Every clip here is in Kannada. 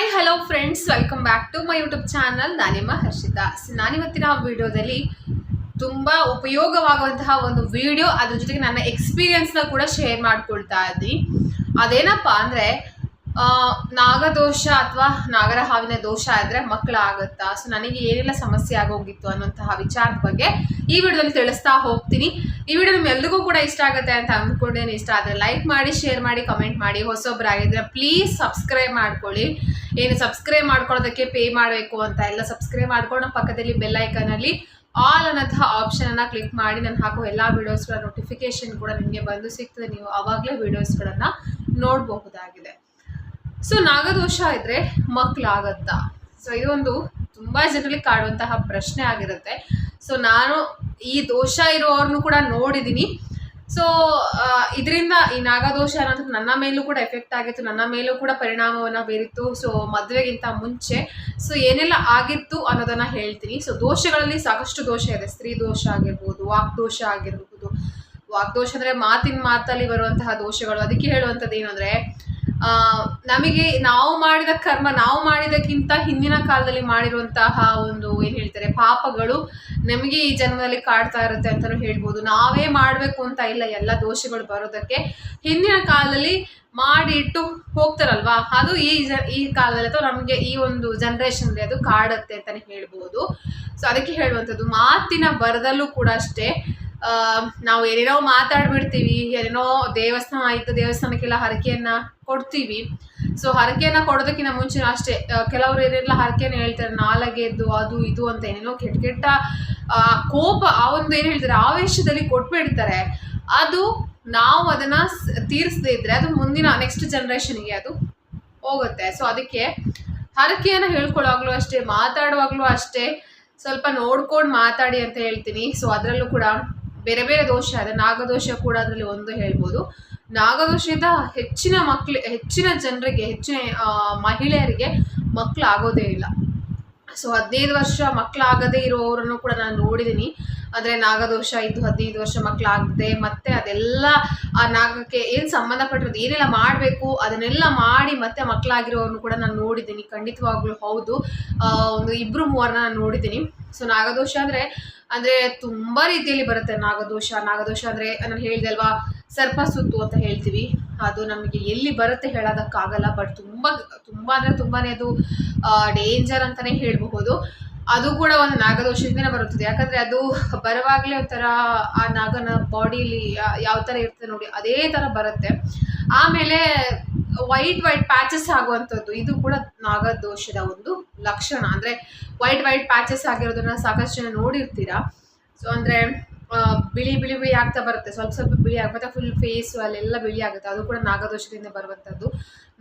Hi hello friends welcome back to my YouTube channel ನಾನಿಮ್ಮ Harshita. So ನಾನಿವತ್ತಿನ ವಿಡಿಯೋದಲ್ಲಿ ತುಂಬ ಉಪಯೋಗವಾಗುವಂತಹ ಒಂದು ವಿಡಿಯೋ ಅದ್ರ ಜೊತೆಗೆ ನನ್ನ ಎಕ್ಸ್ಪೀರಿಯನ್ಸ್ನ ಕೂಡ ಶೇರ್ ಮಾಡ್ಕೊಳ್ತಾ ಇದ್ದೀನಿ. ಅದೇನಪ್ಪ ಅಂದರೆ ನಾಗದೋಷ ಅಥವಾ ನಾಗರ ಹಾವಿನ ದೋಷ ಆದರೆ ಮಕ್ಕಳಾಗುತ್ತಾ? ಸೊ ನನಗೆ ಏನೆಲ್ಲ ಸಮಸ್ಯೆ ಆಗೋಗಿತ್ತು ಅನ್ನೋಂತಹ ವಿಚಾರದ ಬಗ್ಗೆ ಈ ವಿಡಿಯೋದಲ್ಲಿ ತಿಳಿಸ್ತಾ ಹೋಗ್ತೀನಿ. ಈ ವಿಡಿಯೋ ನಿಮ್ಮೆಲ್ಲರಿಗೂ ಕೂಡ ಇಷ್ಟ ಆಗುತ್ತೆ ಅಂತ ಅಂದ್ಕೊಂಡೇನೆ ಇಷ್ಟ ಆದರೆ ಲೈಕ್ ಮಾಡಿ ಶೇರ್ ಮಾಡಿ ಕಮೆಂಟ್ ಮಾಡಿ. ಹೊಸೊಬ್ಬರಾಗಿದ್ರೆ ಪ್ಲೀಸ್ ಸಬ್ಸ್ಕ್ರೈಬ್ ಮಾಡ್ಕೊಳ್ಳಿ. ಏನು ಸಬ್ಸ್ಕ್ರೈಬ್ ಮಾಡ್ಕೊಳ್ಳೋದಕ್ಕೆ ಪೇ ಮಾಡಬೇಕು ಅಂತ ಎಲ್ಲ ಸಬ್ಸ್ಕ್ರೈಬ್ ಮಾಡ್ಕೊಂಡು ಪಕ್ಕದಲ್ಲಿ ಬೆಲ್ ಐಕನಲ್ಲಿ ಆಲ್ ಅನ್ನೋಂತಹ ಆಪ್ಷನನ್ನು ಕ್ಲಿಕ್ ಮಾಡಿ. ನಾನು ಹಾಕೋ ಎಲ್ಲ ವಿಡಿಯೋಸ್ಗಳ ನೋಟಿಫಿಕೇಶನ್ ಕೂಡ ನಿಮಗೆ ಬಂದು ಸಿಗ್ತದೆ. ನೀವು ಆವಾಗಲೇ ವೀಡಿಯೋಸ್ಗಳನ್ನು ನೋಡಬಹುದಾಗಿದೆ. ಸೊ ನಾಗದೋಷ ಇದ್ರೆ ಮಕ್ಕಳಾಗತ್ತಾ ಸೊ ಇದೊಂದು ತುಂಬ ಜನರಲ್ಲಿ ಕಾಡುವಂತಹ ಪ್ರಶ್ನೆ ಆಗಿರುತ್ತೆ. ಸೊ ನಾನು ಈ ದೋಷ ಇರೋರ್ನು ಕೂಡ ನೋಡಿದ್ದೀನಿ ಸೊ ಇದರಿಂದ ಈ ನಾಗದೋಷ ಅನ್ನೋದು ನನ್ನ ಮೇಲೂ ಕೂಡ ಎಫೆಕ್ಟ್ ಆಗಿತ್ತು. ನನ್ನ ಮೇಲೂ ಕೂಡ ಪರಿಣಾಮವನ್ನು ಬೀರಿತ್ತು. ಸೊ ಮದುವೆಗಿಂತ ಮುಂಚೆ. ಸೊ ಏನೆಲ್ಲ ಆಗಿತ್ತು ಅನ್ನೋದನ್ನು ಹೇಳ್ತೀನಿ. ಸೊ ದೋಷಗಳಲ್ಲಿ ಸಾಕಷ್ಟು ದೋಷ ಇದೆ. ಸ್ತ್ರೀ ದೋಷ ಆಗಿರ್ಬೋದು ವಾಗ್ದೋಷ ಆಗಿರ್ಬೋದು. ವಾಗ್ದೋಷ ಅಂದರೆ ಮಾತಿನ ಮಾತಲ್ಲಿ ಬರುವಂತಹ ದೋಷಗಳು. ಅದಕ್ಕೆ ಹೇಳುವಂಥದ್ದು ಏನು ಅಂದರೆ ಆ, ನಮಗೆ ನಾವು ಮಾಡಿದ ಕರ್ಮ, ನಾವು ಮಾಡಿದಕ್ಕಿಂತ ಹಿಂದಿನ ಕಾಲದಲ್ಲಿ ಮಾಡಿರುವಂತಹ ಒಂದು ಏನು ಹೇಳ್ತಾರೆ, ಪಾಪಗಳು ನಮಗೆ ಈ ಜನ್ಮದಲ್ಲಿ ಕಾಡ್ತಾ ಇರುತ್ತೆ ಅಂತಲೂ ಹೇಳ್ಬೋದು. ನಾವೇ ಮಾಡಬೇಕು ಅಂತ ಇಲ್ಲ, ಎಲ್ಲ ದೋಷಗಳು ಬರೋದಕ್ಕೆ ಹಿಂದಿನ ಕಾಲದಲ್ಲಿ ಮಾಡಿ ಇಟ್ಟು ಹೋಗ್ತಾರಲ್ವಾ? ಅದು ಈ ಜ, ಈ ಕಾಲದಲ್ಲಿ ಅಥವಾ ನಮಗೆ ಈ ಒಂದು ಜನ್ರೇಷನ್ಗೆ ಅದು ಕಾಡುತ್ತೆ ಅಂತಲೇ ಹೇಳ್ಬೋದು. ಸೊ ಅದಕ್ಕೆ ಹೇಳುವಂಥದ್ದು, ಮಾತಿನ ಬರದಲ್ಲೂ ಕೂಡ ಅಷ್ಟೇ ನಾವು ಏನೇನೋ ಮಾತಾಡ್ಬಿಡ್ತೀವಿ, ಏನೇನೋ ದೇವಸ್ಥಾನ ಆಯಿತು, ದೇವಸ್ಥಾನಕ್ಕೆಲ್ಲ ಹರಕೆಯನ್ನ ಕೊಡ್ತೀವಿ. ಸೊ ಹರಕೆಯನ್ನ ಕೊಡೋದಕ್ಕಿಂತ ಮುಂಚೆ ಅಷ್ಟೇ ಕೆಲವರು ಏನೆಲ್ಲ ಹರಕೆಯನ್ನು ಹೇಳ್ತಾರೆ, ನಾಲಗೆದ್ದು, ಅದು ಇದು ಅಂತ ಏನೇನೋ ಕೆಟ್ಟ ಕೆಟ್ಟ ಕೋಪ ಆ ಒಂದು ಏನು ಹೇಳ್ತಾರೆ, ಆವೇಶದಲ್ಲಿ ಕೊಟ್ಬಿಡ್ತಾರೆ. ಅದು ನಾವು ಅದನ್ನ ತೀರಿಸದೇ ಇದ್ರೆ ಅದು ಮುಂದಿನ ನೆಕ್ಸ್ಟ್ ಜನ್ರೇಷನ್ಗೆ ಅದು ಹೋಗುತ್ತೆ. ಸೊ ಅದಕ್ಕೆ ಹರಕೆಯನ್ನು ಹೇಳ್ಕೊಳ್ಳೋವಾಗಲೂ ಅಷ್ಟೇ, ಮಾತಾಡುವಾಗಲೂ ಅಷ್ಟೇ, ಸ್ವಲ್ಪ ನೋಡ್ಕೊಂಡು ಮಾತಾಡಿ ಅಂತ ಹೇಳ್ತೀನಿ. ಸೊ ಅದರಲ್ಲೂ ಕೂಡ ಬೇರೆ ಬೇರೆ ದೋಷ ಇದೆ. ನಾಗದೋಷ ಕೂಡ ಅದರಲ್ಲಿ ಒಂದು ಹೇಳ್ಬೋದು. ನಾಗದೋಷದಿಂದ ಹೆಚ್ಚಿನ ಮಕ್ಳು, ಹೆಚ್ಚಿನ ಜನರಿಗೆ, ಹೆಚ್ಚಿನ ಮಹಿಳೆಯರಿಗೆ ಮಕ್ಕಳು ಆಗೋದೇ ಇಲ್ಲ. ಸೊ ಹದಿನೈದು ವರ್ಷ ಮಕ್ಕಳಾಗದೆ ಇರೋರನ್ನು ಕೂಡ ನಾನು ನೋಡಿದ್ದೀನಿ ಅಂದರೆ ನಾಗದೋಷ ಇದ್ದು ಹದಿನೈದು ವರ್ಷ ಮಕ್ಕಳಾಗದೆ, ಮತ್ತೆ ಅದೆಲ್ಲ ಆ ನಾಗಕ್ಕೆ ಏನು ಸಂಬಂಧಪಟ್ಟಿರೋದು, ಏನೆಲ್ಲ ಮಾಡಬೇಕು, ಅದನ್ನೆಲ್ಲ ಮಾಡಿ ಮತ್ತೆ ಮಕ್ಕಳಾಗಿರೋರನ್ನು ಕೂಡ ನಾನು ನೋಡಿದ್ದೀನಿ ಖಂಡಿತವಾಗ್ಲೂ ಹೌದು. ಒಂದು ಇಬ್ಬರು ಮೂವರನ್ನ ನಾನು ನೋಡಿದ್ದೀನಿ ಸೊ ನಾಗದೋಷ ಅಂದರೆ ಅಂದರೆ ತುಂಬ ರೀತಿಯಲ್ಲಿ ಬರುತ್ತೆ ನಾಗದೋಷ. ನಾಗದೋಷ ಅಂದರೆ, ನಾನು ಹೇಳಿದೆ ಅಲ್ವಾ ಸರ್ಪ ಸುತ್ತು ಅಂತ ಹೇಳ್ತೀವಿ. ಅದು ನಮಗೆ ಎಲ್ಲಿ ಬರುತ್ತೆ ಹೇಳೋದಕ್ಕಾಗಲ್ಲ ಬಟ್ ತುಂಬ ತುಂಬ ಅಂದರೆ ತುಂಬಾ ಅದು ಡೇಂಜರ್ ಅಂತಲೇ ಹೇಳಬಹುದು. ಅದು ಕೂಡ ಒಂದು ನಾಗದೋಷದಿಂದ ಬರುತ್ತದೆ. ಯಾಕಂದರೆ ಅದು ಬರುವಾಗಲೇ ಒಂಥರ ಆ ನಾಗನ ಬಾಡಿಲಿ ಯಾವ ಥರ ಇರ್ತದೆ ನೋಡಿ, ಅದೇ ಥರ ಬರುತ್ತೆ. ಆಮೇಲೆ ವೈಟ್ ವೈಟ್ ಪ್ಯಾಚಸ್ ಆಗುವಂಥದ್ದು, ಇದು ಕೂಡ ನಾಗದೋಷದ ಒಂದು ಲಕ್ಷಣ. ಅಂದರೆ ವೈಟ್ ವೈಟ್ ಪ್ಯಾಚಸ್ ಆಗಿರೋದನ್ನ ಸಾಕಷ್ಟು ಜನ ನೋಡಿರ್ತೀರಾ. ಸೊ ಅಂದರೆ ಬಿಳಿ ಬಿಳಿ ಬಿಳಿ ಆಗ್ತಾ ಬರುತ್ತೆ. ಸ್ವಲ್ಪ ಸ್ವಲ್ಪ ಬಿಳಿ ಆಗ, ಮತ್ತೆ ಫುಲ್ ಫೇಸು ಅಲ್ಲೆಲ್ಲ ಬಿಳಿ ಆಗುತ್ತೆ. ಅದು ಕೂಡ ನಾಗದೋಷದಿಂದ ಬರುವಂಥದ್ದು.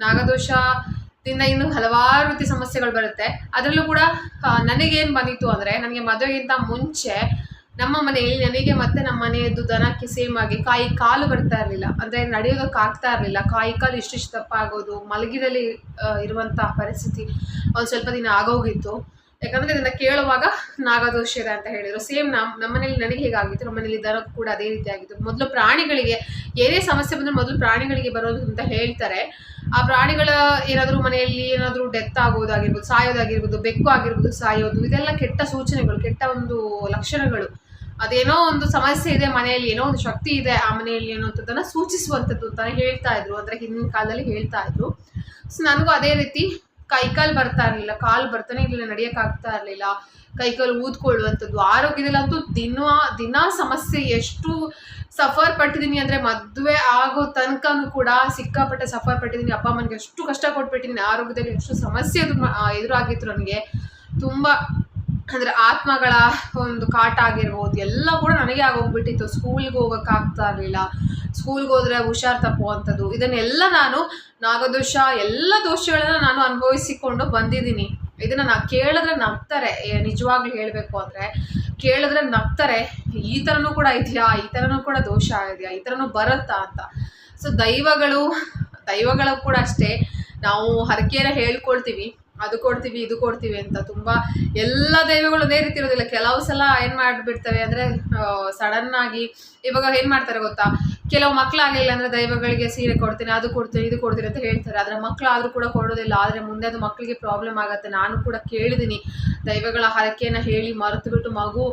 ನಾಗದೋಷದಿಂದ ಇನ್ನು ಹಲವಾರು ರೀತಿ ಸಮಸ್ಯೆಗಳು ಬರುತ್ತೆ. ಅದರಲ್ಲೂ ಕೂಡ ನನಗೇನು ಬಂದಿತ್ತು ಅಂದರೆ, ನನಗೆ ಮದುವೆಗಿಂತ ಮುಂಚೆ ನಮ್ಮ ಮನೆಯಲ್ಲಿ ನನಗೆ ಮತ್ತೆ ನಮ್ಮ ಮನೆಯದ್ದು ದನಕ್ಕೆ ಸೇಮ್ ಆಗಿ ಕಾಯಿ ಕಾಲು ಬರ್ತಾ ಇರಲಿಲ್ಲ. ಅಂದರೆ ನಡೆಯೋದಕ್ಕೆ ಆಗ್ತಾ ಇರಲಿಲ್ಲ. ಕಾಯಿ ಕಾಲು ಇಷ್ಟಿಷ್ಟು ದಪ್ಪ ಆಗೋದು ಮಲಗಿದಲ್ಲಿ ಇರುವಂತಹ ಪರಿಸ್ಥಿತಿ ಒಂದು ಸ್ವಲ್ಪ ದಿನ ಆಗೋಗಿತ್ತು. ಯಾಕಂದರೆ ಇದನ್ನ ಕೇಳುವಾಗ ನಾಗದೋಷ ಇದೆ ಅಂತ ಹೇಳಿದರು. ಸೇಮ್ ನಮ್ಮ ನಮ್ಮನೇಲಿ ನನಗೆ ಹೇಗಾಗಿತ್ತು, ನಮ್ಮ ಮನೇಲಿ ದರ ಕೂಡ ಅದೇ ರೀತಿ ಆಗಿತ್ತು. ಮೊದಲು ಪ್ರಾಣಿಗಳಿಗೆ ಏನೇ ಸಮಸ್ಯೆ ಬಂದ್ರೆ ಮೊದಲು ಪ್ರಾಣಿಗಳಿಗೆ ಬರೋದು ಅಂತ ಹೇಳ್ತಾರೆ. ಆ ಪ್ರಾಣಿಗಳ ಏನಾದರೂ ಮನೆಯಲ್ಲಿ ಏನಾದರೂ ಡೆತ್ ಆಗೋದಾಗಿರ್ಬೋದು, ಸಾಯೋದಾಗಿರ್ಬೋದು, ಬೆಕ್ಕು ಆಗಿರ್ಬೋದು, ಸಾಯೋದು, ಇದೆಲ್ಲ ಕೆಟ್ಟ ಸೂಚನೆಗಳು, ಕೆಟ್ಟ ಒಂದು ಲಕ್ಷಣಗಳು. ಅದೇನೋ ಒಂದು ಸಮಸ್ಯೆ ಇದೆ ಮನೆಯಲ್ಲಿ, ಏನೋ ಒಂದು ಶಕ್ತಿ ಇದೆ ಆ ಮನೆಯಲ್ಲಿ ಅನ್ನೋಂಥದ್ದನ್ನು ಸೂಚಿಸುವಂಥದ್ದು ಅಂತ ಹೇಳ್ತಾ ಇದ್ರು. ಅಂದರೆ ಹಿಂದಿನ ಕಾಲದಲ್ಲಿ ಹೇಳ್ತಾ ಇದ್ರು. ಸೊ ನನಗೂ ಅದೇ ರೀತಿ ಕೈಕಾಲು ಬರ್ತಾ ಇರಲಿಲ್ಲ, ಕಾಲು ಬರ್ತಾನೆ ಇರಲಿಲ್ಲ, ನಡೆಯೋಕ್ಕಾಗ್ತಾ ಇರಲಿಲ್ಲ. ಕೈಕಾಲು ಊದ್ಕೊಳ್ಳುವಂಥದ್ದು, ಆರೋಗ್ಯದಲ್ಲಂತೂ ದಿನ ದಿನ ಸಮಸ್ಯೆ ಎಷ್ಟು ಸಫರ್ ಪಟ್ಟಿದ್ದೀನಿ ಅಂದರೆ ಮದುವೆ ಆಗೋ ತನಕನೂ ಕೂಡ ಸಿಕ್ಕಾಪಟ್ಟೆ ಸಫರ್ ಪಟ್ಟಿದ್ದೀನಿ. ಅಪ್ಪ ಅಮ್ಮನಿಗೆ ಎಷ್ಟು ಕಷ್ಟ ಕೊಟ್ಬಿಟ್ಟಿದ್ದೀನಿ, ಆರೋಗ್ಯದಲ್ಲಿ ಎಷ್ಟು ಸಮಸ್ಯೆ ಮ- ಎದುರಾಗಿತ್ತು ನನಗೆ. ತುಂಬ ಅಂದರೆ ಆತ್ಮಗಳ ಒಂದು ಕಾಟ ಆಗಿರ್ಬೋದು, ಎಲ್ಲ ಕೂಡ ನನಗೆ ಆಗೋಗ್ಬಿಟ್ಟಿತ್ತು. ಸ್ಕೂಲ್ಗೆ ಹೋಗೋಕ್ಕಾಗ್ತಾ ಇರಲಿಲ್ಲ. ಸ್ಕೂಲ್ಗೆ ಹೋದರೆ ಹುಷಾರ್ ತಪ್ಪುವಂಥದ್ದು ಇದನ್ನೆಲ್ಲ ನಾನು ನಾಗದೋಷ, ಎಲ್ಲ ದೋಷಗಳನ್ನ ನಾನು ಅನುಭವಿಸಿಕೊಂಡು ಬಂದಿದ್ದೀನಿ. ಇದನ್ನು ನಾ ಕೇಳಿದ್ರೆ ನಗ್ತಾರೆ ನಿಜವಾಗ್ಲೂ ಹೇಳಬೇಕು ಅಂದರೆ, ಕೇಳಿದ್ರೆ ನಗ್ತಾರೆ ಈ ಥರನೂ ಕೂಡ ಇದೆಯಾ? ಈ ಥರನೂ ಕೂಡ ದೋಷ ಇದೆಯಾ ಈ ಥರನೂ ಬರುತ್ತಾ ಅಂತ. ಸೊ ದೈವಗಳು ದೈವಗಳು ಕೂಡ ಅಷ್ಟೇ. ನಾವು ಹರಕೆಯನ್ನು ಹೇಳ್ಕೊಳ್ತೀವಿ. ಅದು ಕೊಡ್ತೀವಿ ಇದು ಕೊಡ್ತೀವಿ ಅಂತ ತುಂಬಾ ಎಲ್ಲ ದೈವಗಳು ಅದೇ ರೀತಿ ಇರೋದಿಲ್ಲ. ಕೆಲವು ಸಲ ಏನ್ ಮಾಡ್ಬಿಡ್ತವೆ ಅಂದ್ರೆ ಸಡನ್ ಆಗಿ ಇವಾಗ ಏನ್ ಮಾಡ್ತಾರೆ ಗೊತ್ತಾ? ಕೆಲವು ಮಕ್ಕಳಾಗಲಿಲ್ಲ ಅಂದ್ರೆ ದೈವಗಳಿಗೆ ಸೀರೆ ಕೊಡ್ತೀನಿ ಅದು ಕೊಡ್ತೀನಿ ಇದು ಕೊಡ್ತೀನಿ ಅಂತ ಹೇಳ್ತಾರೆ. ಆದ್ರೆ ಮಕ್ಕಳಾದ್ರೂ ಕೂಡ ಕೊಡೋದಿಲ್ಲ. ಆದ್ರೆ ಮುಂದೆ ಅದು ಮಕ್ಕಳಿಗೆ ಪ್ರಾಬ್ಲಮ್ ಆಗುತ್ತೆ. ನಾನು ಕೂಡ ಕೇಳಿದ್ದೀನಿ ದೈವಗಳ ಹರಕೆಯನ್ನ ಹೇಳಿ ಮರೆತುಬಿಟ್ಟು ಮಗು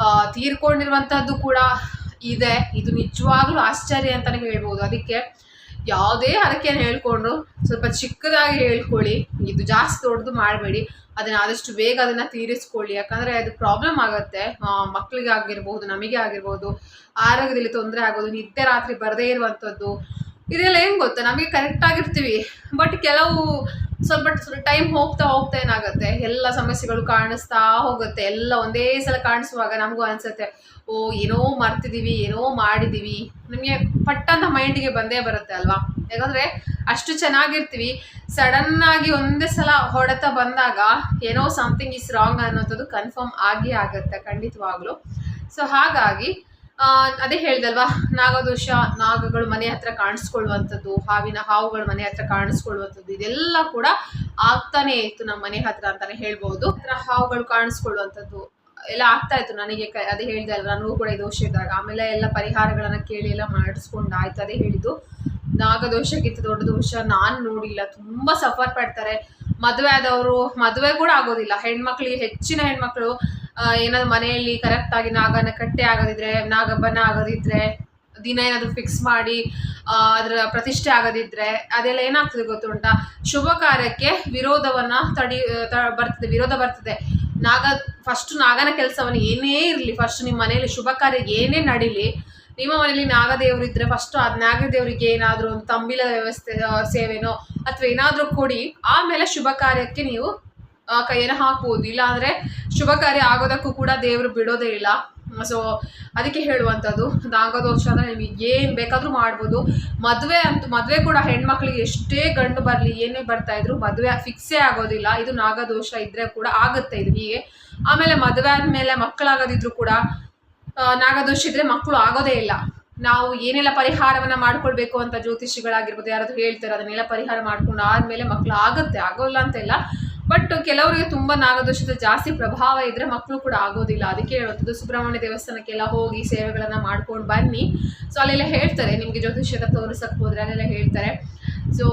ಆ, ತೀರ್ಕೊಂಡಿರುವಂತಹದ್ದು ಕೂಡ ಇದೆ. ಇದು ನಿಜವಾಗ್ಲೂ ಆಶ್ಚರ್ಯ ಅಂತಾನೆ ಹೇಳ್ಬೋದು. ಅದಕ್ಕೆ ಯಾವುದೇ ಹರಕೆಯನ್ನು ಹೇಳ್ಕೊಂಡ್ರು ಸ್ವಲ್ಪ ಚಿಕ್ಕದಾಗಿ ಹೇಳ್ಕೊಳ್ಳಿ, ಇದು ಜಾಸ್ತಿ ದೊಡ್ಡದು ಮಾಡಬೇಡಿ, ಅದನ್ನು ಆದಷ್ಟು ಬೇಗ ಅದನ್ನು ತೀರಿಸ್ಕೊಳ್ಳಿ. ಯಾಕಂದರೆ ಅದು ಪ್ರಾಬ್ಲಮ್ ಆಗುತ್ತೆ. ಮಕ್ಕಳಿಗೆ ಆಗಿರ್ಬೋದು, ನಮಗೆ ಆಗಿರ್ಬೋದು, ಆರೋಗ್ಯದಲ್ಲಿ ತೊಂದರೆ ಆಗೋದು ನಿತ್ಯ ರಾತ್ರಿ ಬರದೇ ಇರುವಂಥದ್ದು, ಇದೆಲ್ಲ ಏನು ಗೊತ್ತಾ? ನಮಗೆ ಕರೆಕ್ಟ್ ಆಗಿರ್ತೀವಿ. ಬಟ್ ಕೆಲವು ಸ್ವಲ್ಪ ಟೈಮ್ ಹೋಗ್ತಾ ಹೋಗ್ತಾ ಏನಾಗುತ್ತೆ? ಎಲ್ಲ ಸಮಸ್ಯೆಗಳು ಕಾಣಿಸ್ತಾ ಹೋಗುತ್ತೆ. ಎಲ್ಲ ಒಂದೇ ಸಲ ಕಾಣಿಸುವಾಗ ನಮಗೂ ಅನ್ಸುತ್ತೆ, ಓ, ಏನೋ ಮರ್ತಿದೀವಿ, ಏನೋ ಮಾಡಿದೀವಿ. ನಮಗೆ ಪಟ್ಟಂತ ಮೈಂಡಿಗೆ ಬಂದೇ ಬರುತ್ತೆ ಅಲ್ವಾ? ಯಾಕಂದರೆ ಅಷ್ಟು ಚೆನ್ನಾಗಿರ್ತೀವಿ. ಆಗಿ ಒಂದೇ ಸಲ ಹೊಡೆತ ಬಂದಾಗ ಏನೋ ಸಮಥಿಂಗ್ ಇಸ್ ರಾಂಗ್ ಅನ್ನೋಂಥದ್ದು ಕನ್ಫರ್ಮ್ ಆಗಿ ಆಗುತ್ತೆ ಖಂಡಿತವಾಗ್ಲೂ. ಸೊ ಹಾಗಾಗಿ ಅದೇ ಹೇಳ್ದಲ್ವಾ, ನಾಗದೋಷ, ನಾಗಗಳು ಮನೆ ಹತ್ರ ಕಾಣಿಸ್ಕೊಳ್ಳುವಂಥದ್ದು, ಹಾವಿನ ಹಾವುಗಳು ಮನೆ ಹತ್ರ ಕಾಣಿಸ್ಕೊಳ್ಳುವಂಥದ್ದು, ಇದೆಲ್ಲ ಕೂಡ ಆಗ್ತಾನೆ ಇತ್ತು ನಮ್ಮ ಮನೆ ಹತ್ರ ಅಂತಾನೆ ಹೇಳ್ಬೋದು. ಹಾವುಗಳು ಕಾಣಿಸ್ಕೊಳ್ಳುವಂಥದ್ದು, ಎಲ್ಲ ಆಗ್ತಾ ಇತ್ತು. ನನಗೆ ಅದೇ ಹೇಳಿದೆ ಅಲ್ವಾ, ನನಗೂ ಕೂಡ ಈ ದೋಷ ಇದ್ದಾಗ. ಆಮೇಲೆ ಎಲ್ಲ ಪರಿಹಾರಗಳನ್ನ ಕೇಳಿ ಎಲ್ಲ ಮಾಡಿಸ್ಕೊಂಡು ಆಯ್ತು ಅದೇ ಹೇಳಿದ್ದು. ನಾಗದೋಷಕ್ಕಿಂತ ದೊಡ್ಡ ದೋಷ ನಾನು ನೋಡಿಲ್ಲ. ತುಂಬಾ ಸಫರ್ ಪಡ್ತಾರೆ. ಮದುವೆ ಆದವರು, ಮದುವೆ ಕೂಡ ಆಗೋದಿಲ್ಲ. ಹೆಣ್ಮಕ್ಳಿಗೆ ಹೆಚ್ಚಿನ ಹೆಣ್ಮಕ್ಳು ಏನಾದ್ರು ಮನೆಯಲ್ಲಿ ಕರೆಕ್ಟ್ ಆಗಿ ನಾಗನ ಕಟ್ಟೆ ಆಗದಿದ್ರೆ, ನಾಗಬ್ಬನ ಆಗದಿದ್ರೆ, ದಿನ ಏನಾದ್ರು ಫಿಕ್ಸ್ ಮಾಡಿ ಅದರ ಪ್ರತಿಷ್ಠೆ ಆಗದಿದ್ರೆ ಅದೆಲ್ಲ ಏನಾಗ್ತದೆ ಗೊತ್ತುಂಟಾ? ಶುಭ ಕಾರ್ಯಕ್ಕೆ ವಿರೋಧವನ್ನ ತಡಿ ಬರ್ತದೆ, ವಿರೋಧ ಬರ್ತದೆ. ನಾಗ ಫಸ್ಟ್ ನಾಗನ ಕೆಲಸವನ್ನು ಏನೇ ಇರಲಿ ಫಸ್ಟ್ ನಿಮ್ಮ ಮನೆಯಲ್ಲಿ ಶುಭ ಕಾರ್ಯ ಏನೇ ನಡೀಲಿ, ನಿಮ್ಮ ಮನೆಯಲ್ಲಿ ನಾಗದೇವ್ರು ಇದ್ರೆ ಫಸ್ಟ್ ಆ ನಾಗದೇವರಿಗೆ ಏನಾದ್ರೂ ಒಂದು ತಂಬಿಲ ವ್ಯವಸ್ಥೆ ಸೇವೆನೋ, ಅಥವಾ ಏನಾದ್ರೂ ಕೊಡಿ, ಆಮೇಲೆ ಶುಭ ಕಾರ್ಯಕ್ಕೆ ನೀವು ಕೈಯನ್ನು ಹಾಕ್ಬೋದು. ಇಲ್ಲ ಅಂದ್ರೆ ಶುಭ ಕಾರ್ಯ ಆಗೋದಕ್ಕೂ ಕೂಡ ದೇವರು ಬಿಡೋದೇ ಇಲ್ಲ. ಸೊ ಅದಕ್ಕೆ ಹೇಳುವಂಥದ್ದು, ನಾಗದೋಷ ಅಂದ್ರೆ ನಿಮಗೆ ಏನು ಬೇಕಾದ್ರೂ ಮಾಡ್ಬೋದು. ಮದುವೆ ಅಂತೂ, ಮದುವೆ ಕೂಡ ಹೆಣ್ಮಕ್ಳಿಗೆ ಎಷ್ಟೇ ಗಂಡು ಬರಲಿ, ಏನೇ ಬರ್ತಾ ಇದ್ರು ಮದುವೆ ಫಿಕ್ಸೇ ಆಗೋದಿಲ್ಲ. ಇದು ನಾಗದೋಷ ಇದ್ರೆ ಕೂಡ ಆಗುತ್ತೆ ಇದು ಹೀಗೆ. ಆಮೇಲೆ ಮದುವೆ ಆದ್ಮೇಲೆ ಮಕ್ಕಳಾಗೋದಿದ್ರು ಕೂಡ ನಾಗದೋಷ ಇದ್ರೆ ಮಕ್ಕಳು ಆಗೋದೇ ಇಲ್ಲ. ನಾವು ಏನೆಲ್ಲ ಪರಿಹಾರವನ್ನ ಮಾಡ್ಕೊಳ್ಬೇಕು ಅಂತ ಜ್ಯೋತಿಷಿಗಳಾಗಿರ್ಬೋದು, ಯಾರಾದ್ರೂ ಹೇಳ್ತಾರೆ, ಅದನ್ನೆಲ್ಲ ಪರಿಹಾರ ಮಾಡ್ಕೊಂಡು ಆದ್ಮೇಲೆ ಮಕ್ಕಳು ಆಗುತ್ತೆ, ಆಗೋಲ್ಲ ಅಂತ ಇಲ್ಲ ಬಟ್ ಕೆಲವರಿಗೆ ತುಂಬಾ ನಾಗದೋಷದ ಜಾಸ್ತಿ ಪ್ರಭಾವ ಇದ್ರೆ ಮಕ್ಕಳು ಕೂಡ ಆಗೋದಿಲ್ಲ. ಅದಕ್ಕೆ ಹೇಳುವಂಥದ್ದು ಸುಬ್ರಹ್ಮಣ್ಯ ದೇವಸ್ಥಾನಕ್ಕೆಲ್ಲ ಹೋಗಿ ಸೇವೆಗಳನ್ನ ಮಾಡ್ಕೊಂಡು ಬನ್ನಿ. ಸೊ ಅಲ್ಲೆಲ್ಲ ಹೇಳ್ತಾರೆ, ನಿಮ್ಗೆ ಜ್ಯೋತಿಷ್ಯದ ತೋರಿಸಕ್ ಹೋದ್ರೆ ಅಲ್ಲೆಲ್ಲ ಹೇಳ್ತಾರೆ. ಸೊ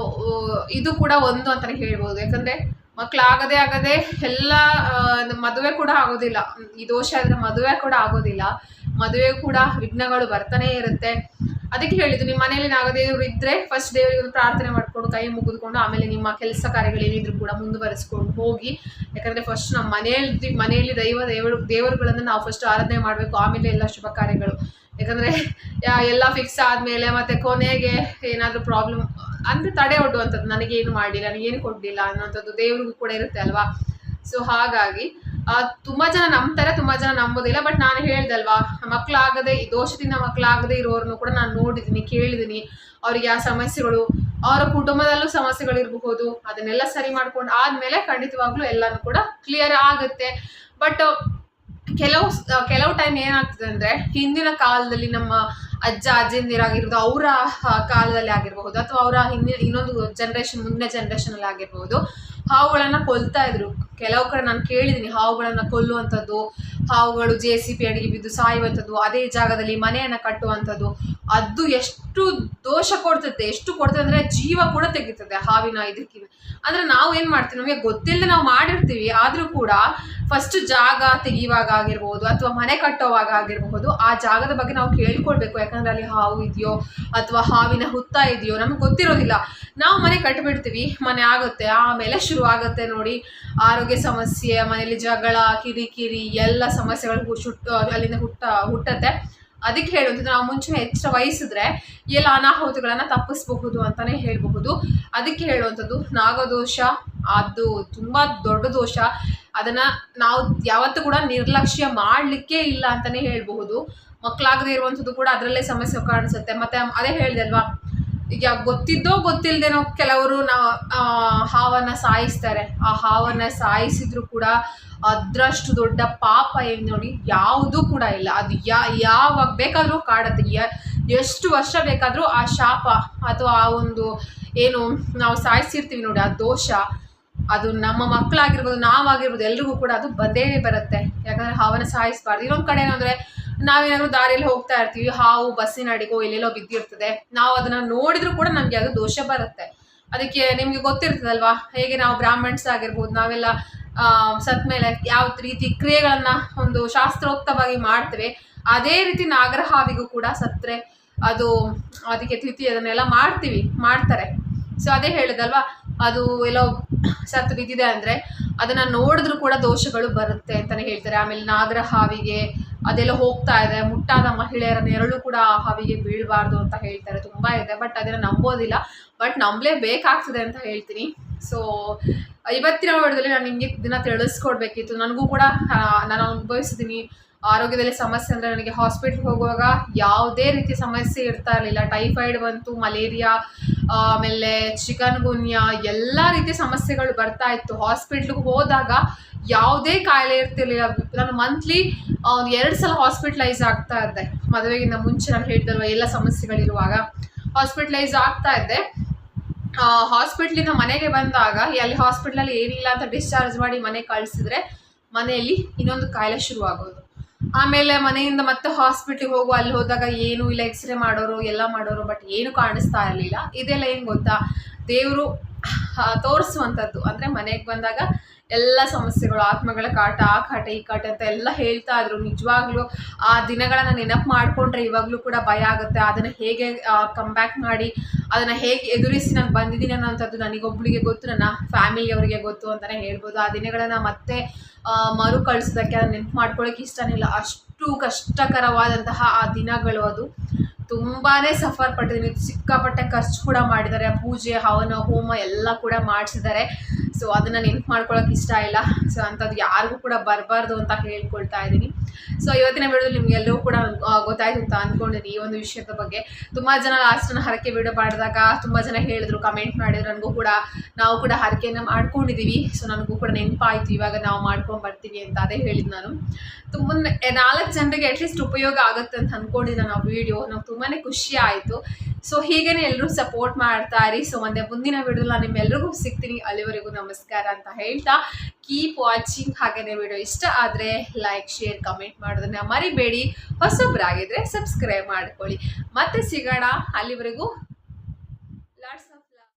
ಇದು ಕೂಡ ಒಂದು ಅಂತಾನೆ ಹೇಳ್ಬೋದು. ಯಾಕಂದ್ರೆ ಮಕ್ಕಳಾಗದೆ ಆಗದೆ ಎಲ್ಲ ಮದುವೆ ಕೂಡ ಆಗೋದಿಲ್ಲ. ಈ ದೋಷ ಇದ್ರೆ ಮದುವೆ ಕೂಡ ಆಗೋದಿಲ್ಲ. ಮದುವೆ ಕೂಡ ವಿಘ್ನಗಳು ಬರ್ತಾನೆ ಇರುತ್ತೆ. ಅದಕ್ಕೆ ಹೇಳಿದ್ದು, ನಿಮ್ಮ ಮನೆಯಲ್ಲಿ ನಾಗದೇವರು ಇದ್ರೆ ಫಸ್ಟ್ ದೇವರಿಗೆ ಪ್ರಾರ್ಥನೆ ಮಾಡ್ಕೊಂಡು, ಕೈ ಮುಗಿದುಕೊಂಡು, ಆಮೇಲೆ ನಿಮ್ಮ ಕೆಲಸ ಕಾರ್ಯಗಳು ಏನಿದ್ರು ಕೂಡ ಮುಂದುವರಿಸ್ಕೊಂಡು ಹೋಗಿ. ಯಾಕಂದ್ರೆ ಫಸ್ಟ್ ನಮ್ಮ ಮನೆಯಲ್ಲಿ ಮನೆಯಲ್ಲಿ ದೈವ, ದೇವರು, ದೇವರುಗಳನ್ನು ನಾವು ಫಸ್ಟ್ ಆರಾಧನೆ ಮಾಡಬೇಕು, ಆಮೇಲೆ ಎಲ್ಲ ಶುಭ ಕಾರ್ಯಗಳು. ಯಾಕಂದ್ರೆ ಎಲ್ಲ ಫಿಕ್ಸ್ ಆದ್ಮೇಲೆ ಮತ್ತೆ ಕೊನೆಗೆ ಏನಾದರೂ ಪ್ರಾಬ್ಲಮ್ ಅಂದ್ರೆ ತಡೆ ಒಡ್ಡುವಂಥದ್ದು, ನನಗೇನು ಮಾಡಿಲ್ಲ, ನನಗೇನು ಕೊಡ್ಲಿಲ್ಲ ಅನ್ನೋಂಥದ್ದು ದೇವ್ರಿಗೂ ಕೂಡ ಇರುತ್ತೆ ಅಲ್ವಾ? ಸೊ ಹಾಗಾಗಿ ತುಂಬಾ ಜನ ನಂಬ್ತಾರೆ, ತುಂಬಾ ಜನ ನಂಬೋದಿಲ್ಲ ಬಟ್ ನಾನು ಹೇಳ್ದಲ್ವಾ ಮಕ್ಕಳಾಗದೆ ಈ ದೋಷದಿಂದ ಮಕ್ಕಳಾಗದೆ ಇರೋರ್ನು ಕೂಡ ನಾನು ನೋಡಿದ್ದೀನಿ ಕೇಳಿದ್ದೀನಿ ಅವ್ರಿಗೆ ಆ ಸಮಸ್ಯೆಗಳು, ಅವರ ಕುಟುಂಬದಲ್ಲೂ ಸಮಸ್ಯೆಗಳಿರಬಹುದು ಅದನ್ನೆಲ್ಲ ಸರಿ ಮಾಡ್ಕೊಂಡು ಆದ್ಮೇಲೆ ಖಂಡಿತವಾಗ್ಲೂ ಎಲ್ಲಾನು ಕೂಡ ಕ್ಲಿಯರ್ ಆಗುತ್ತೆ. ಬಟ್ ಕೆಲವು ಕೆಲವು ಟೈಮ್ ಏನಾಗ್ತದೆ ಅಂದ್ರೆ, ಹಿಂದಿನ ಕಾಲದಲ್ಲಿ ನಮ್ಮ ಅಜ್ಜ ಅಜ್ಜಿಂದಿರಾಗಿರ್ಬೋದು ಅವರ ಕಾಲದಲ್ಲಿ ಆಗಿರಬಹುದು, ಅಥವಾ ಅವರ ಹಿಂದಿನ ಇನ್ನೊಂದು ಜನರೇಷನ್ ಮುಂದಿನ ಜನರೇಷನ್ ಅಲ್ಲಿ ಆಗಿರ್ಬೋದು ಹಾವುಗಳನ್ನ ಕೊಲ್ತಾ ಇದ್ರು. ಕೆಲವು ಕಡೆ ನಾನು ಕೇಳಿದ್ದೀನಿ ಹಾವುಗಳನ್ನ ಕೊಲ್ಲುವಂಥದ್ದು, ಹಾವುಗಳು ಜೆ ಸಿ ಪಿ ಅಡಿಗೆ ಬಿದ್ದು ಸಾಯುವಂಥದ್ದು, ಅದೇ ಜಾಗದಲ್ಲಿ ಮನೆಯನ್ನ ಕಟ್ಟುವಂಥದ್ದು, ಅದು ಎಷ್ಟು ದೋಷ ಕೊಡ್ತದೆ, ಎಷ್ಟು ಕೊಡ್ತದೆ ಅಂದರೆ ಜೀವ ಕೂಡ ತೆಗಿತದೆ ಹಾವಿನ ಇದಕ್ಕಿಂತ ಅಂದ್ರೆ ನಾವು ಏನ್ ಮಾಡ್ತೀವಿ? ನಮಗೆ ಗೊತ್ತಿಲ್ಲದೆ ನಾವು ಮಾಡಿರ್ತೀವಿ. ಆದ್ರೂ ಕೂಡ ಫಸ್ಟ್ ಜಾಗ ತೆಗೆಯುವಾಗ ಆಗಿರ್ಬೋದು ಅಥವಾ ಮನೆ ಕಟ್ಟೋವಾಗ ಆಗಿರಬಹುದು ಆ ಜಾಗದ ಬಗ್ಗೆ ನಾವು ಕೇಳ್ಕೊಳ್ಬೇಕು. ಯಾಕಂದ್ರೆ ಅಲ್ಲಿ ಹಾವು ಇದೆಯೋ ಅಥವಾ ಹಾವಿನ ಹುತ್ತ ಇದೆಯೋ ನಮ್ಗೆ ಗೊತ್ತಿರೋದಿಲ್ಲ. ನಾವು ಮನೆ ಕಟ್ಟಿಬಿಡ್ತೀವಿ ಮನೆ ಆಗುತ್ತೆ. ಆಮೇಲೆ ಶುರು ಆಗುತ್ತೆ ನೋಡಿ ಆರೋಗ್ಯ ಸಮಸ್ಯೆ ಮನೆಯಲ್ಲಿ ಜಗಳ, ಕಿರಿಕಿರಿ ಎಲ್ಲ ಸಮಸ್ಯೆಗಳು ಶುಟ್ಟು ಅಲ್ಲಿಂದ ಹುಟ್ಟ, ಹುಟ್ಟತ್ತೆ. ಅದಕ್ಕೆ ಹೇಳುವಂಥದ್ದು, ನಾವು ಮುಂಚೆ ಎಚ್ಚರ ವಹಿಸಿದ್ರೆ ಎಲ್ಲ ಅನಾಹುತಗಳನ್ನು ತಪ್ಪಿಸಬಹುದು ಅಂತಲೇ ಹೇಳಬಹುದು. ಅದಕ್ಕೆ ಹೇಳುವಂಥದ್ದು, ನಾಗದೋಷ, ಅದು ತುಂಬ ದೊಡ್ಡ ದೋಷ. ಅದನ್ನ ನಾವು ಯಾವತ್ತೂ ಕೂಡ ನಿರ್ಲಕ್ಷ್ಯ ಮಾಡಲಿಕ್ಕೆ ಇಲ್ಲ ಅಂತಾನೆ ಹೇಳಬಹುದು. ಮಕ್ಕಳಾಗದೇ ಇರುವಂಥದ್ದು ಕೂಡ ಅದರಲ್ಲೇ ಸಮಸ್ಯೆ ಕಾಣಿಸುತ್ತೆ. ಮತ್ತೆ ಅದೇ ಹೇಳಿದೆ ಅಲ್ವಾ? ಈಗ ಗೊತ್ತಿದ್ದೋ ಗೊತ್ತಿಲ್ಲದೇನೋ ಕೆಲವರು ನಾವು ಹಾವನ್ನ ಸಾಯಿಸ್ತಾರೆ. ಆ ಹಾವನ್ನ ಸಾಯಿಸಿದ್ರು ಕೂಡ ಅದ್ರಷ್ಟು ದೊಡ್ಡ ಪಾಪ ಏನು ನೋಡಿ, ಯಾವುದೂ ಕೂಡ ಇಲ್ಲ. ಅದು ಯಾ, ಯಾವಾಗ ಬೇಕಾದರೂ ಕಾಡತ್ತೆ. ಎಷ್ಟು ವರ್ಷ ಬೇಕಾದರೂ ಆ ಶಾಪ ಅಥವಾ ಆ ಒಂದು ಏನು ನಾವು ಸಾಯಿಸಿರ್ತೀವಿ ನೋಡಿ, ಆ ದೋಷ, ಅದು ನಮ್ಮ ಮಕ್ಕಳಾಗಿರ್ಬೋದು ನಾವಾಗಿರ್ಬೋದು, ಎಲ್ರಿಗೂ ಕೂಡ ಅದು ಬಂದೇ ಬರುತ್ತೆ. ಯಾಕಂದ್ರೆ ಹಾವನ್ನ ಸಾಯಿಸಬಾರ್ದು. ಇನ್ನೊಂದು ಕಡೆ ಏನಂದ್ರೆ ನಾವೇನಾದ್ರು ದಾರಿಯಲ್ಲಿ ಹೋಗ್ತಾ ಇರ್ತೀವಿ, ಹಾವು ಬಸ್ಸಿನ ಅಡಿಗೋ ಎಲ್ಲೆಲ್ಲೋ ಬಿದ್ದಿರ್ತದೆ, ನಾವು ಅದನ್ನ ನೋಡಿದ್ರು ಕೂಡ ನಮ್ಗೆ ಅದು ದೋಷ ಬರುತ್ತೆ. ಅದಕ್ಕೆ ನಿಮ್ಗೆ ಗೊತ್ತಿರ್ತದಲ್ವಾ, ಹೇಗೆ ನಾವು ಬ್ರಾಹ್ಮಣ್ಸ್ ಆಗಿರ್ಬೋದು, ನಾವೆಲ್ಲ ಸತ್ ಮೇಲೆ ಯಾವ ರೀತಿ ಕ್ರಿಯೆಗಳನ್ನ ಒಂದು ಶಾಸ್ತ್ರೋಕ್ತವಾಗಿ ಮಾಡ್ತೇವೆ, ಅದೇ ರೀತಿ ನಾಗರಹಾವಿಗೂ ಕೂಡ ಸತ್ರೆ, ಅದು, ಅದಕ್ಕೆ ತಿಥಿ ಅದನ್ನೆಲ್ಲ ಮಾಡ್ತೀವಿ, ಮಾಡ್ತಾರೆ. ಸೊ ಅದೇ ಹೇಳಿದಲ್ವಾ ಅದು ಎಲ್ಲೋ ಸತ್ತು ಬಿದ್ದಿದೆ ಅಂದರೆ ಅದನ್ನು ನೋಡಿದ್ರು ಕೂಡ ದೋಷಗಳು ಬರುತ್ತೆ ಅಂತಲೇ ಹೇಳ್ತಾರೆ. ಆಮೇಲೆ ನಾಗರ ಹಾವಿಗೆ ಅದೆಲ್ಲ ಹೋಗ್ತಾ ಇದೆ. ಮುಟ್ಟಾದ ಮಹಿಳೆಯರ ನೆರಳು ಕೂಡ ಆ ಹಾವಿಗೆ ಬೀಳಬಾರ್ದು ಅಂತ ಹೇಳ್ತಾರೆ. ತುಂಬ ಇದೆ ಬಟ್ ಅದನ್ನು ನಂಬೋದಿಲ್ಲ. ಬಟ್ ನಂಬಲೇಬೇಕಾಗ್ತದೆ ಅಂತ ಹೇಳ್ತೀನಿ. ಸೊ ಇವತ್ತಿನ ವಿಡಿಯೋದಲ್ಲಿ ನಾನು ನಿಮಗೆ ದಿನ ತಿಳಿಸ್ಕೊಡ್ಬೇಕಿತ್ತು. ನನಗೂ ಕೂಡ ನಾನು ಅನುಭವಿಸಿದ್ದೀನಿ ಆರೋಗ್ಯದಲ್ಲಿ ಸಮಸ್ಯೆ ಅಂದರೆ ನನಗೆ ಹಾಸ್ಪಿಟ್ಲ್ಗೆ ಹೋಗುವಾಗ ಯಾವುದೇ ರೀತಿ ಸಮಸ್ಯೆ ಇರ್ತಾ ಇರಲಿಲ್ಲ. ಟೈಫಾಯ್ಡ್ ಬಂತು ಮಲೇರಿಯಾ ಆಮೇಲೆ ಚಿಕನ್ ಗುನ್ಯಾ ಎಲ್ಲ ರೀತಿಯ ಸಮಸ್ಯೆಗಳು ಬರ್ತಾ ಇತ್ತು. ಹಾಸ್ಪಿಟ್ಲಿಗೆ ಹೋದಾಗ ಯಾವುದೇ ಕಾಯಿಲೆ ಇರ್ತಿರ್ಲಿಲ್ಲ. ನಾನು ಮಂತ್ಲಿ ಒಂದು ಎರಡು ಸಲ ಹಾಸ್ಪಿಟ್ಲೈಸ್ ಆಗ್ತಾ ಇದ್ದೆ. ಮದುವೆಗಿಂತ ಮುಂಚೆ ನಾನು ಹೇಳ್ದಲ್ವ ಎಲ್ಲ ಸಮಸ್ಯೆಗಳಿರುವಾಗ. ಹಾಸ್ಪಿಟ್ಲೈಸ್ ಆಗ್ತಾ ಇದ್ದೆ. ಹಾಸ್ಪಿಟ್ಲಿಂದ ಮನೆಗೆ ಬಂದಾಗ, ಅಲ್ಲಿ ಹಾಸ್ಪಿಟ್ಲಲ್ಲಿ ಏನಿಲ್ಲ ಅಂತ ಡಿಸ್ಚಾರ್ಜ್ ಮಾಡಿ ಮನೆಗೆ ಕಳಿಸಿದ್ರೆ ಮನೆಯಲ್ಲಿ ಇನ್ನೊಂದು ಕಾಯಿಲೆ ಶುರುವಾಗೋದು. ಆಮೇಲೆ ಮನೆಯಿಂದ ಮತ್ತೆ ಹಾಸ್ಪಿಟ್ಲಿಗೆ ಹೋಗು, ಅಲ್ಲಿ ಹೋದಾಗ ಏನು ಇಲ್ಲ ಎಕ್ಸ್ರೇ ಮಾಡೋರು, ಎಲ್ಲ ಮಾಡೋರು ಬಟ್ ಏನು ಕಾಣಿಸ್ತಾ ಇರಲಿಲ್ಲ. ಇದೆಲ್ಲ ಏನು ಗೊತ್ತಾ? ದೇವರು ತೋರಿಸುವಂಥದ್ದು. ಅಂದರೆ ಮನೆಗೆ ಬಂದಾಗ ಎಲ್ಲ ಸಮಸ್ಯೆಗಳು, ಆತ್ಮಗಳ ಕಾಟ, ಆ ಕಾಟ, ಈ ಕಾಟ ಅಂತ ಎಲ್ಲ ಹೇಳ್ತಾ ಇದ್ರು. ನಿಜವಾಗ್ಲೂ ಆ ದಿನಗಳನ್ನು ನೆನಪು ಮಾಡಿಕೊಂಡ್ರೆ ಇವಾಗಲೂ ಕೂಡ ಭಯ ಆಗುತ್ತೆ. ಅದನ್ನು ಹೇಗೆ ಕಮ್ ಬ್ಯಾಕ್ ಮಾಡಿ, ಅದನ್ನು ಹೇಗೆ ಎದುರಿಸಿ ನಾನು ಬಂದಿದ್ದೀನಿ ಅನ್ನೋಂಥದ್ದು ನನಗೊಬ್ಳಿಗೆ ಗೊತ್ತು, ನನ್ನ ಫ್ಯಾಮಿಲಿಯವರಿಗೆ ಗೊತ್ತು ಅಂತಲೇ ಹೇಳ್ಬೋದು. ಆ ದಿನಗಳನ್ನು ಮತ್ತೆ ಮರು ಕಳಿಸೋದಕ್ಕೆ ಅದನ್ನು ನೆನಪು ಮಾಡ್ಕೊಳ್ಳೋಕೆ ಇಷ್ಟನೇ ಇಲ್ಲ. ಅಷ್ಟು ಕಷ್ಟಕರವಾದಂತಹ ಆ ದಿನಗಳು ಅದು. ತುಂಬಾ ಸಫರ್ ಪಟ್ಟಿದ್ದೀನಿ. ಸಿಕ್ಕಾಪಟ್ಟೆ ಖರ್ಚು ಕೂಡ ಮಾಡಿದ್ದಾರೆ. ಪೂಜೆ, ಹವನ, ಹೋಮ ಎಲ್ಲ ಕೂಡ ಮಾಡಿಸಿದ್ದಾರೆ. ಸೊ ಅದನ್ನು ನೆನಪು ಮಾಡ್ಕೊಳಕ್ಕೆ ಇಷ್ಟ ಇಲ್ಲ. ಸೊ ಅಂಥದ್ದು ಯಾರಿಗೂ ಕೂಡ ಬರಬಾರ್ದು ಅಂತ ಹೇಳ್ಕೊಳ್ತಾ ಇದ್ದೀನಿ. ಸೊ ಇವತ್ತಿನ ವಿಡಿಯೋದಲ್ಲಿ ನಿಮಗೆಲ್ಲರೂ ಕೂಡ ಗೊತ್ತಾಯ್ತು ಅಂತ ಅಂದ್ಕೊಂಡಿದ್ದೀನಿ ಈ ಒಂದು ವಿಷಯದ ಬಗ್ಗೆ. ತುಂಬ ಜನ ಲಾಸ್ಟನ್ನು ಹರಕೆ ವಿಡಿಯೋ ಮಾಡಿದಾಗ ತುಂಬ ಜನ ಹೇಳಿದ್ರು ಕಮೆಂಟ್ ಮಾಡಿದ್ರು. ನನಗೂ ಕೂಡ, ನಾವು ಕೂಡ ಹರಕೆಯನ್ನು ಮಾಡ್ಕೊಂಡಿದ್ದೀವಿ ಸೊ ನನಗೂ ಕೂಡ ನೆನಪಾಯಿತು, ಇವಾಗ ನಾವು ಮಾಡ್ಕೊಂಡು ಬರ್ತೀವಿ ಅಂತ ಅದೇ ಹೇಳಿದ್ದು ನಾನು. ತುಂಬ, ನಾಲ್ಕು ಜನರಿಗೆ ಅಟ್ಲೀಸ್ಟ್ ಉಪಯೋಗ ಆಗುತ್ತೆ ಅಂತ ಅಂದ್ಕೊಂಡಿದ್ದೆ ನಾವು ವಿಡಿಯೋ ನಮ್ಗೆ ತುಂಬಾ ಖುಷಿ ಆಯಿತು. ಸೊ ಹೀಗೇನೆ ಎಲ್ಲರೂ ಸಪೋರ್ಟ್ ಮಾಡ್ತಾ ಇರಿ. ಸೊ ಒಂದೇ ಮುಂದಿನ ವಿಡಿಯೋ ನಾನು ನಿಮ್ಮೆಲ್ರಿಗೂ ಸಿಗ್ತೀನಿ. ಅಲ್ಲಿವರೆಗೂ ನಮಸ್ಕಾರ ಅಂತ ಹೇಳ್ತಾ. ಕೀಪ್ ವಾಚಿಂಗ್ ಹಾಗೇನೆ ವಿಡಿಯೋ ಇಷ್ಟ ಆದರೆ ಲೈಕ್ ಶೇರ್ ಕಮೆಂಟ್ ಮಾಡೋದನ್ನ ಮರಿಬೇಡಿ. ಹೊಸೊಬ್ಬರಾಗಿದ್ದರೆ ಸಬ್ಸ್ಕ್ರೈಬ್ ಮಾಡ್ಕೊಳ್ಳಿ. ಮತ್ತೆ ಸಿಗೋಣ ಅಲ್ಲಿವರೆಗೂ.